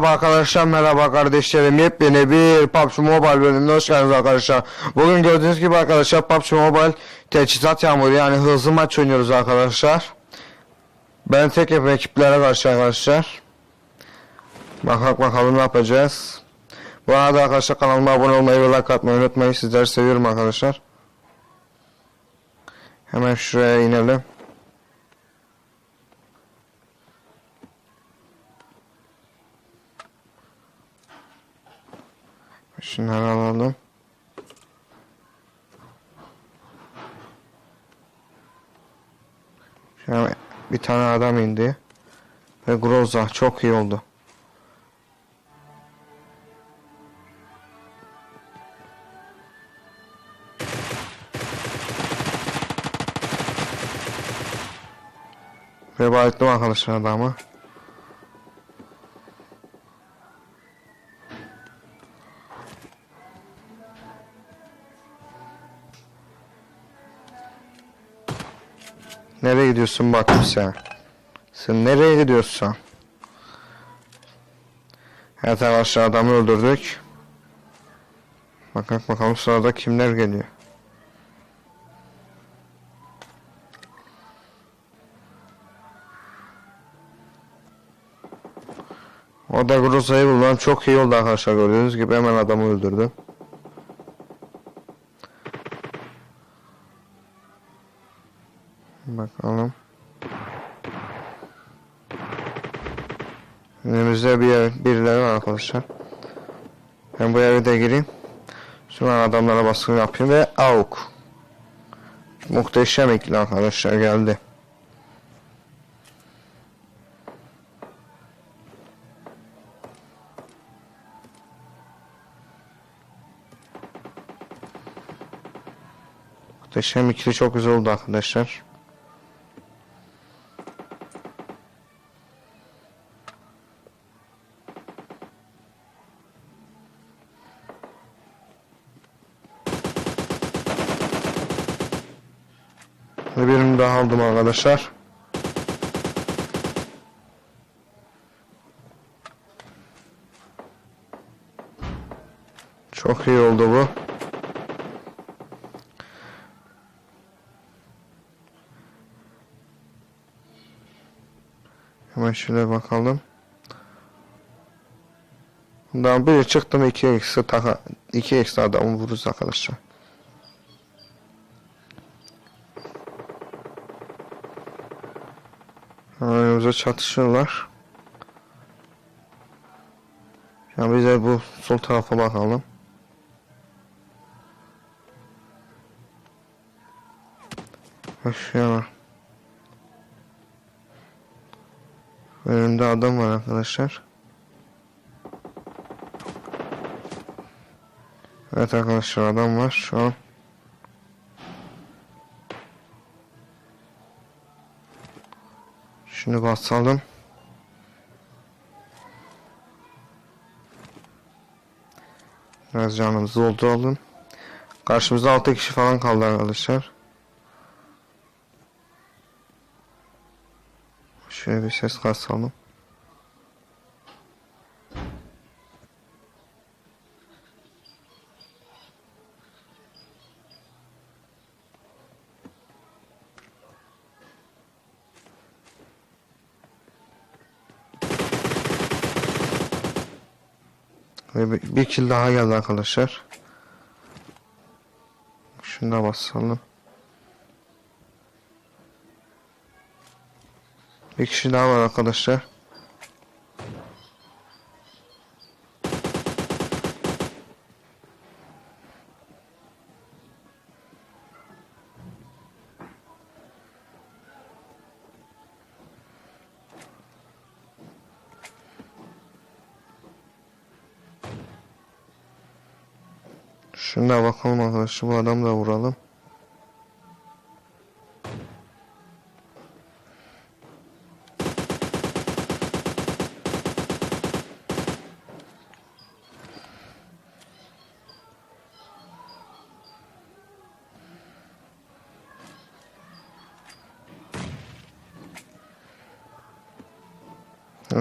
Merhaba arkadaşlar, merhaba kardeşlerim. Yepyeni bir PUBG Mobile bölümüne hoş geldiniz arkadaşlar. Bugün gördüğünüz gibi arkadaşlar PUBG Mobile teçhizat yağmuru yani hızlı maç oynuyoruz arkadaşlar. Ben tek hep ekiplere karşı arkadaşlar. Bakak bakalım ne yapacağız. Bu arada arkadaşlar kanalıma abone olmayı ve like atmayı unutmayın. Sizleri seviyorum arkadaşlar. Hemen şuraya inelim. Şunları alalım. Şöyle bir tane adam indi. Ve Groza çok iyi oldu. Ve bayılttım arkadaşlar adamı. Nereye gidiyorsun bakayım sen? Sen nereye gidiyorsun? Evet arkadaşlar adamı öldürdük. Bakalım bakalım sırada kimler geliyor. O da Groza'yı bulmam çok iyi oldu arkadaşlar gördüğünüz gibi hemen adamı öldürdüm. Bakalım. Önümüzde bir ev, birileri var arkadaşlar. Ben bu eve de gireyim. Sonra adamlara baskın yapayım ve AUK. Muhteşem ikili arkadaşlar geldi. Muhteşem ikili çok güzel oldu arkadaşlar. Ve birini daha aldım arkadaşlar. Çok iyi oldu bu. Hemen şöyle bakalım. Bundan biri çıktı mı 2 eksi taka 2 eksi adamı vururuz arkadaşlar. Önümüze çatışıyorlar. Ya biz bu sol tarafa bakalım. Yana. Önümde adam var arkadaşlar. Evet arkadaşlar adam var şu an. Şunu basalım. Biraz canımızı dolduralım. Karşımızda 6 kişi falan kaldı arkadaşlar. Şöyle bir ses kasalım. Bir kill daha geldi arkadaşlar. Şuna basalım. Bir kişi daha var arkadaşlar. Şuna bakalım arkadaşlar bu adamı da vuralım.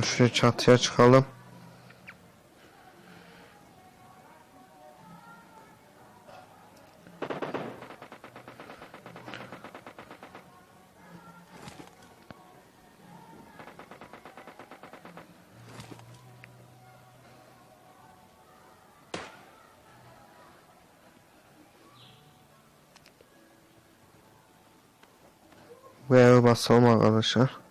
Şuraya çatıya çıkalım. Buraya basalım arkadaşlar.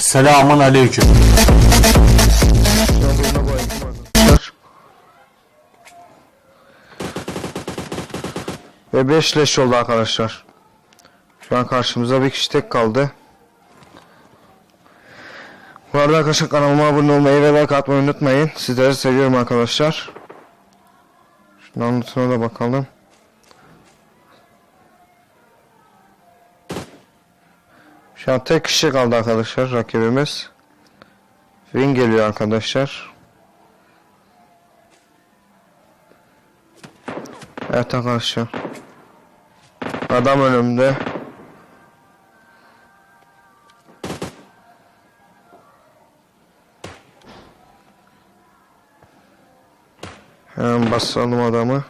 Selamun aleyküm. Ve 5 leş oldu arkadaşlar. Şu an karşımıza bir kişi tek kaldı. Bu arada arkadaşlar kanalıma abone olmayı ve like atmayı unutmayın. Sizleri seviyorum arkadaşlar. Şunun anlatına da bakalım. Şu an tek kişi kaldı arkadaşlar rakibimiz. Win geliyor arkadaşlar. Evet arkadaşlar. Adam önümde. Hemen basalım adamı.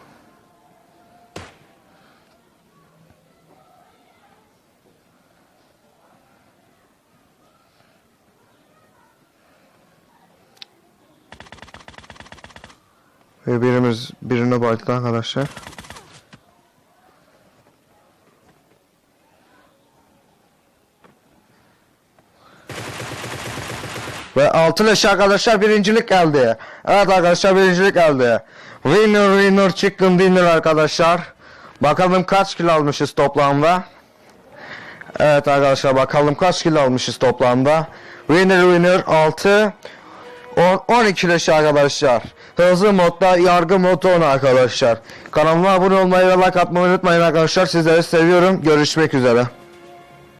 Ve birimiz birine bayıldı arkadaşlar. Ve altın leş arkadaşlar birincilik geldi. Evet arkadaşlar birincilik geldi. Winner winner chicken dinner arkadaşlar. Bakalım kaç kilo almışız toplamda. Evet arkadaşlar bakalım kaç kilo almışız toplamda. Winner winner 6 10, 12 leş arkadaşlar. Hızlı modda yargı modu 10 arkadaşlar. Kanalıma abone olmayı ve like atmayı unutmayın arkadaşlar. Sizleri seviyorum. Görüşmek üzere.